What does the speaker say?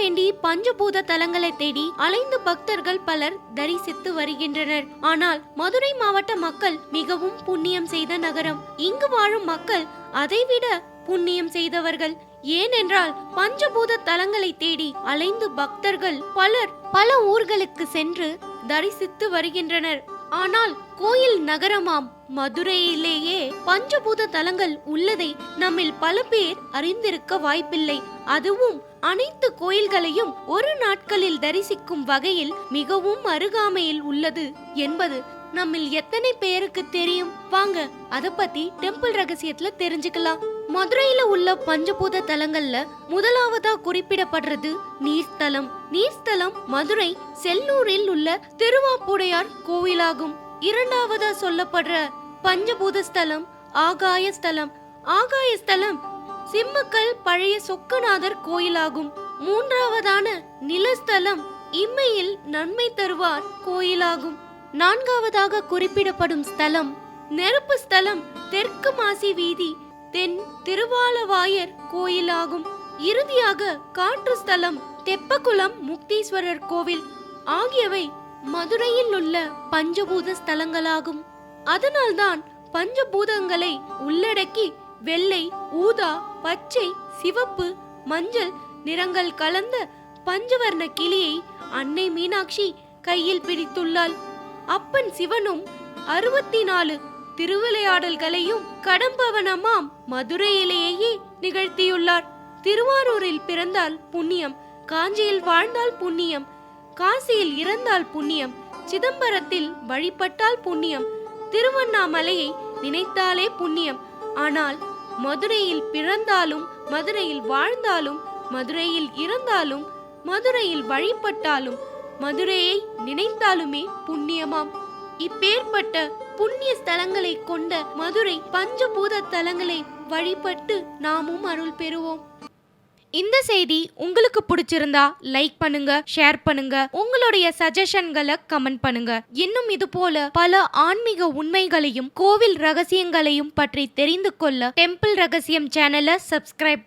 பஞ்சபூத தலங்களை தேடி அலைந்து பக்தர்கள் பலர் தரிசித்து வருகின்றனர். ஆனால் மதுரை மாவட்ட மக்கள் மிகவும் புண்ணியம் செய்த நகரம். இங்கு வாழும் மக்கள் அதைவிட புண்ணியம் செய்தவர்கள். ஏனென்றால் பஞ்சபூத தலங்களை தேடி அலைந்து பக்தர்கள் பலர் பல ஊர்களுக்கு சென்று தரிசித்து வருகின்றனர். ஆனால் கோயில் நகரமாம். மதுரையிலேயே பஞ்சபூத தலங்கள் உள்ளதை நம்மில் பல பேர் அறிந்திருக்க வாய்ப்பில்லை. அதுவும் அனைத்து கோயில்களையும் ஒரு நாட்களில் தரிசிக்கும் வகையில் மிகவும் அருகாமையில் உள்ளது என்பது நம்மில் எத்தனை பேருக்கு தெரியும்? வாங்க அத பத்தி டெம்பிள் ரகசியத்துல தெரிஞ்சுக்கலாம். மதுரையில உள்ள பஞ்சபூத தலங்கள்ல முதலாவதா குறிப்பிடப்படுறது நீர்த்தலம். நீர்த்தலம் மதுரை செல்லூரில் உள்ள திருவாப்புடையார் கோவிலாகும். இரண்டாவதா சொல்லப்படுற பஞ்சபூத ஸ்தலம் ஆகாய ஸ்தலம். ஆகாய ஸ்தலம் சிம்மக்கல் பழைய சொக்கநாதர் கோயிலாகும். மூன்றாவதான நிலஸ்தலம் இம்மையில் நன்மை தருவார் கோயிலாகும். நான்காவதாக குறிப்பிடப்படும் ஸ்தலம் நெருப்பு ஸ்தலம் தெற்கு மாசி வீதி தென் திருவாலவாயர் கோயிலாகும். இறுதியாக காற்று ஸ்தலம் தெப்பகுளம் முக்தீஸ்வரர் கோவில் ஆகியவை மதுரையில் உள்ள பஞ்சபூத ஸ்தலங்களாகும். அதனால்தான் பஞ்சபூதங்களை உள்ளடக்கி வெள்ளை ஊதா பச்சை சிவப்பு மஞ்சள் நிறங்கள் கலந்த பஞ்சவர்ண கிளியை அன்னை மீனாட்சி கையில் பிடித்துள்ளாள். அப்பன் சிவனும் அறுபத்தி நாலு திருவிளையாடல்களையும் கடம்பவனமாம் மதுரையிலேயே நிகழ்த்தியுள்ளார். திருவாரூரில் பிறந்தால் புண்ணியம் காஞ்சியில் வாழ்ந்தால் புண்ணியம் காசியில் இறந்தால் புண்ணியம் சிதம்பரத்தில் வழிபட்டால் புண்ணியம் திருவண்ணாமலையை நினைத்தாலே புண்ணியம். ஆனால் மதுரையில் பிறந்தாலும் மதுரையில் வாழ்ந்தாலும் மதுரையில் இறந்தாலும் மதுரையில் வழிபட்டாலும் மதுரையை நினைத்தாலுமே புண்ணியமாம். இப்பேற்பட்ட புண்ணிய ஸ்தலங்களை கொண்ட மதுரை பஞ்சபூத தலங்களை வழிபட்டு நாமும் அருள் பெறுவோம். இந்த செய்தி உங்களுக்கு பிடிச்சிருந்தா லைக் பண்ணுங்க ஷேர் பண்ணுங்க. உங்களுடைய சஜஷன்களை கமெண்ட் பண்ணுங்க. இன்னும் இது போல பல ஆன்மீக உண்மைகளையும் கோவில் ரகசியங்களையும் பற்றி தெரிந்து கொள்ள டெம்பிள் ரகசியம் சேனலை சப்ஸ்கிரைப்